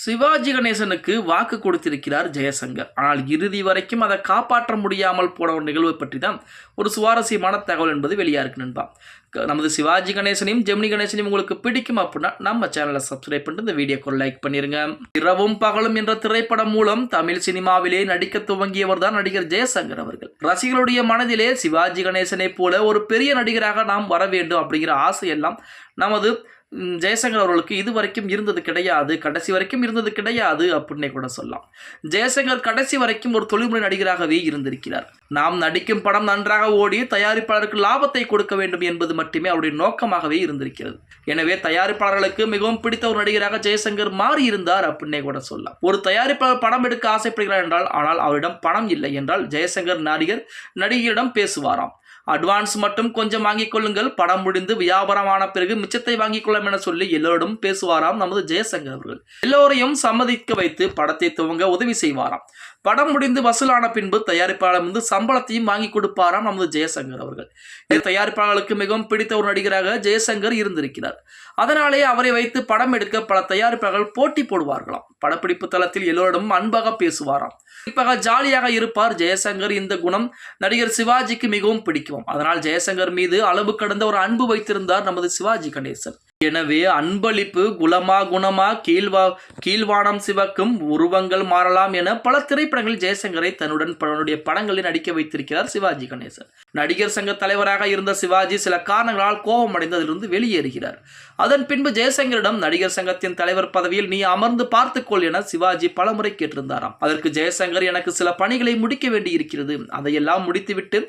சிவாஜி கணேசனுக்கு வாக்கு கொடுத்திருக்கிறார் ஜெயசங்கர். ஆனால் இறுதி வரைக்கும் அதை காப்பாற்ற முடியாமல் போன ஒரு நிகழ்வு பற்றி தான் ஒரு சுவாரஸ்யமான தகவல் என்பது வெளியாக இருக்கு நண்பா. க- நமது சிவாஜி கணேசனையும் ஜெமினி கணேசனையும் உங்களுக்கு பிடிக்கும் அப்படின்னா நம்ம சேனலை சப்ஸ்கிரைப் பண்ணிட்டு இந்த வீடியோக்கு லைக் பண்ணிருங்க. இரவும் பகலும் என்ற திரைப்படம் மூலம் தமிழ் சினிமாவிலே நடிக்க துவங்கியவர் தான் நடிகர் ஜெயசங்கர் அவர்கள். ரசிகர்களுடைய மனதிலே சிவாஜி கணேசனை போல ஒரு பெரிய நடிகராக நாம் வர வேண்டும் அப்படிங்கிற ஆசையெல்லாம் நமது ஜெயசங்கர் அவர்களுக்கு இது வரைக்கும் இருந்தது கிடையாது கடைசி வரைக்கும் இருந்தது கிடையாது அப்படின்னே கூட சொல்லலாம். ஜெயசங்கர் கடைசி வரைக்கும் ஒரு தொழில்முறை நடிகராகவே இருந்திருக்கிறார். நாம் நடிக்கும் படம் நன்றாக ஓடி தயாரிப்பாளருக்கு லாபத்தை கொடுக்க வேண்டும் என்பது மட்டுமே அவருடைய நோக்கமாகவே இருந்திருக்கிறது. எனவே தயாரிப்பாளர்களுக்கு மிகவும் பிடித்த ஒரு நடிகராக ஜெயசங்கர் மாறி இருந்தார் அப்படின்னே கூட சொல்லலாம். ஒரு தயாரிப்பாளர் படம் எடுக்க ஆசைப்படுகிறார் என்றால் ஆனால் அவரிடம் பணம் இல்லை என்றால் ஜெயசங்கர் நடிகர் நடிகரிடம் பேசுவாராம். அட்வான்ஸ் மட்டும் கொஞ்சம் வாங்கிக் கொள்ளுங்கள். படம் முடிந்து வியாபாரமான பிறகு மிச்சத்தை வாங்கிக் கொள்ளும் என சொல்லி எல்லோரும் பேசுவாராம் நமது ஜெயசங்கர் அவர்கள். எல்லோரையும் சம்மதிக்க வைத்து படத்தை துவங்க உதவி செய்வாராம். படம் முடிந்து வசூலான பின்பு தயாரிப்பாளர் வந்து சம்பளத்தையும் வாங்கி கொடுப்பாராம் நமது ஜெயசங்கர் அவர்கள். இது தயாரிப்பாளர்களுக்கு மிகவும் பிடித்த ஒரு நடிகராக ஜெயசங்கர் இருந்திருக்கிறார். அதனாலே அவரை வைத்து படம் எடுக்க பல தயாரிப்பாளர்கள் போட்டி போடுவார்களாம். படப்பிடிப்பு தளத்தில் எல்லோரிடமும் அன்பாக பேசுவாராம். குறிப்பாக ஜாலியாக இருப்பார் ஜெயசங்கர். இந்த குணம் நடிகர் சிவாஜிக்கு மிகவும் பிடிக்கும். அதனால் ஜெயசங்கர் மீது அளவு கடந்த ஒரு அன்பு வைத்திருந்தார் நமது சிவாஜி கணேசன். எனவே அன்பளிப்பு குலமா குணமா கீழ்வா கீழ்வானம் சிவக்கும் உருவங்கள் மாறலாம் என பல திரைப்படங்களில் ஜெயசங்கரை தன்னுடன் தன்னுடைய படங்களில் நடிக்க வைத்திருக்கிறார் சிவாஜி கணேசன். நடிகர் சங்க தலைவராக இருந்த சிவாஜி சில காரணங்களால் கோபம் அதிலிருந்து வெளியேறுகிறார். அதன் பின்பு ஜெயசங்கரிடம் நடிகர் சங்கத்தின் தலைவர் பதவியில் நீ அமர்ந்து பார்த்துக்கொள் என சிவாஜி பலமுறை கேட்டிருந்தாராம். அதற்கு ஜெயசங்கர் எனக்கு சில பணிகளை முடிக்க வேண்டி இருக்கிறது அதையெல்லாம் முடித்துவிட்டு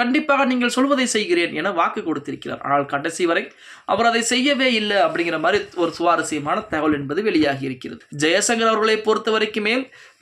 கண்டிப்பாக நீங்கள் சொல்வதை செய்கிறேன் என வாக்கு கொடுத்திருக்கிறார். ஆனால் கடைசி வரை அவர் அதை செய்யவே இல்லை அப்படிங்கிற மாதிரி ஒரு சுவாரஸ்யமான தகவல் என்பது வெளியாகி இருக்கிறது. ஜெயசங்கர் அவர்களை பொறுத்த வரைக்குமே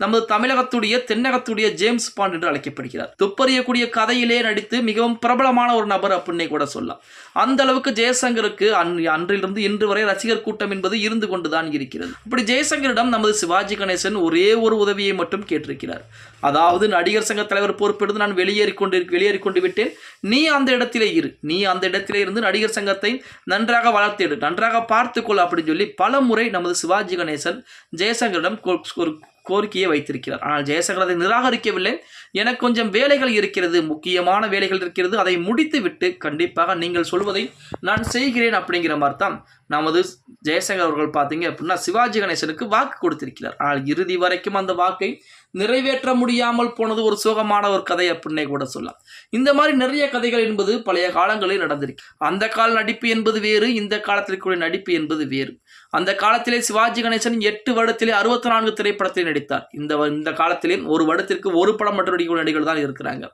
நமது தமிழகத்துடைய தென்னகத்துடைய ஜேம்ஸ் பாண்ட் என்று அழைக்கப்படுகிறார். துப்பறியக்கூடிய கதையிலே நடித்து மிகவும் பிரபலமான ஒரு நபர் அப்படின்னே கூட சொல்லலாம். அந்த அளவுக்கு ஜெயசங்கருக்கு அன் அன்றிலிருந்து இன்று வரை ரசிகர் கூட்டம் என்பது இருந்து கொண்டுதான் இருக்கிறது. இப்படி ஜெயசங்கரிடம் நமது சிவாஜி கணேசன் ஒரே ஒரு உதவியை மட்டும் கேட்டிருக்கிறார். அதாவது நடிகர் சங்க தலைவர் பொறுப்பெடுத்து நான் வெளியேறி கொண்டு வெளியேறி கொண்டு விட்டேன். நீ அந்த இடத்திலே இரு. நீ அந்த இடத்திலே இருந்து நடிகர் சங்கத்தை நன்றாக வளர்த்தெடு. நன்றாக பார்த்துக்கொள் அப்படின்னு சொல்லி பல முறை நமது சிவாஜி கணேசன் ஜெயசங்கரிடம் ஒரு கோரிக்கையை வைத்திருக்கிறார். ஆனால் ஜெயசங்கர் அதை நிராகரிக்கவில்லை. எனக்கு கொஞ்சம் வேலைகள் இருக்கிறது முக்கியமான வேலைகள் இருக்கிறது. அதை முடித்து விட்டு கண்டிப்பாக நீங்கள் சொல்வதை நான் செய்கிறேன் அப்படிங்கிற மாதிரி தான் நமது ஜெயசங்கர் அவர்கள் பார்த்தீங்க அப்படின்னா சிவாஜி கணேசனுக்கு வாக்கு கொடுத்திருக்கிறார். ஆனால் இறுதி வரைக்கும் அந்த வாக்கை நிறைவேற்ற முடியாமல் போனது ஒரு சோகமான ஒரு கதை அப்படின்னே கூட சொல்லலாம். இந்த மாதிரி நிறைய கதைகள் என்பது பழைய காலங்களில் நடந்திருக்கு. அந்த கால நடிப்பு என்பது வேறு இந்த காலத்தில் கூடிய நடிப்பு என்பது வேறு. அந்த காலத்திலே சிவாஜி கணேசன் எட்டு வருடத்திலே அறுபத்தி நான்கு திரைப்படத்தில் நடித்தார். இந்த வ- இந்த காலத்திலே ஒரு வருடத்திற்கு ஒரு படம் மட்டும் நடிக்கும் நடிகர்கள் தான் இருக்கிறாங்க.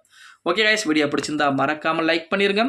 ஓகே கைஸ் வீடியோ பிடிச்சிருந்தா மறக்காமல் லைக் பண்ணிருங்க.